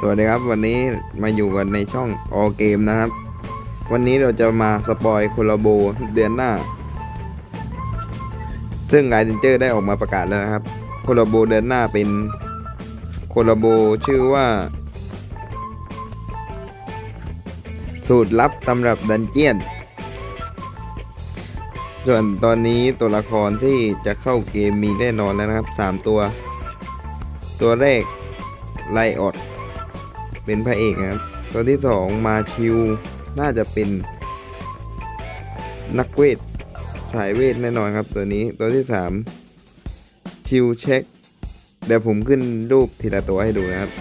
สวัสดีครับวันนี้มาอยู่กันในช่อง All Game นะครับ วันนี้เราจะมาสปอยโคลาโบเดือนหน้า ซึ่งไลเดนเจอร์ได้ออกมาประกาศแล้วนะครับโคลาโบเดือนหน้าเป็นโคลาโบชื่อว่า สูตรลับตำรับดันเจียน ส่วนตอนนี้ตัวละครที่จะเข้าเกมมีแน่นอนแล้วนะครับ 3 ตัว ตัวแรกไลออด เป็นพระเอกครับ ตัวที่สองมาชิว น่าจะเป็นนักเวทสายเวทแน่นอนครับตัวนี้ตัวที่สามชิวเช็คเดี๋ยวผมขึ้นรูปทีละตัวให้ดูนะครับ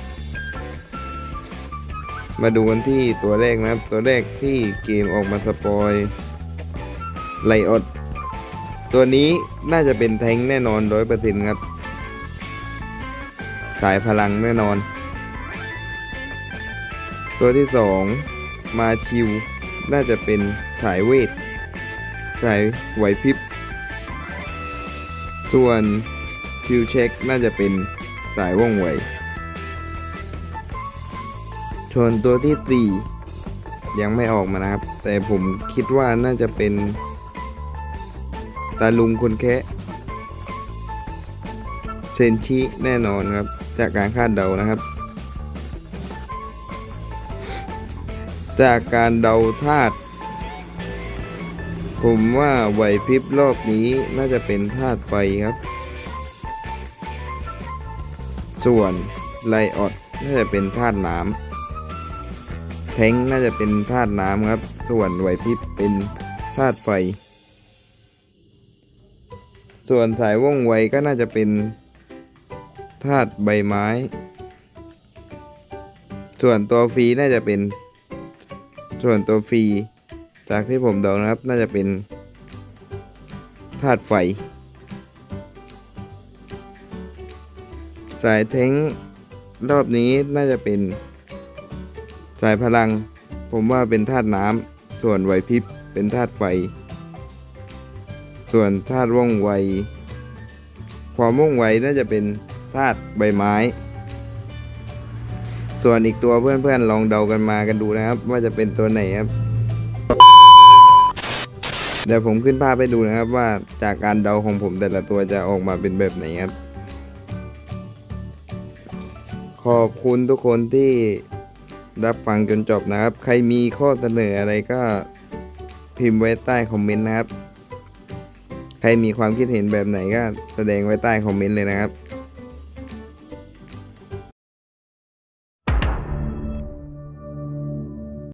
มาดูกันที่ตัวแรกนะครับ ตัวแรกที่เกมออกมาสปอยไลออดตัวนี้น่าจะเป็นแทงแน่นอนร้อยเปอร์เซ็นต์ครับ สายพลังแน่นอน ตัวที่สองมาชิว น่าจะเป็นสายเวท สายไหวพริบ ส่วนชิวเช็คน่าจะเป็นสายว่องไวส่วนตัวที่สี่ยังไม่ออกมานะครับ แต่ผมคิดว่าน่าจะเป็น ตาลุงคนแคะเซนชิแน่นอนครับ จากการคาดเดานะครับ จากการเดาธาตุผมว่าไหวพริบรอบนี้น่าจะเป็นธาตุไฟครับ ส่วนไลออดน่าจะเป็นธาตุน้ำแทงค์น่าจะเป็นธาตุน้ำครับ ส่วนไหวพริบเป็นธาตุไฟ ส่วนสายว่องไวก็น่าจะเป็นธาตุใบไม้ ส่วนตัวฟรีน่าจะเป็น ส่วนตัวฟรี จากที่ผมเดานะครับ น่าจะเป็นธาตุไฟ สายเทงรอบนี้น่าจะเป็น สายพลัง ผมว่าเป็นธาตุน้ำส่วนไหวพริบเป็นธาตุไฟ ส่วนธาตุว่องไวความว่องไวน่าจะเป็นธาตุใบไม้ ส่วนอีกตัวเพื่อนๆลองเดากันมากันดูนะครับ ว่าจะเป็นตัวไหนครับ เดี๋ยวผมขึ้นภาพให้ดูนะครับ ว่าจากการเดาของผมแต่ละตัวจะออกมาเป็นแบบไหนครับ ขอบคุณทุกคนที่รับฟังจนจบนะครับ ใครมีข้อเสนออะไรก็พิมพ์ไว้ใต้คอมเมนต์นะครับ ใครมีความคิดเห็นแบบไหนก็แสดงไว้ใต้คอมเมนต์เลยนะครับ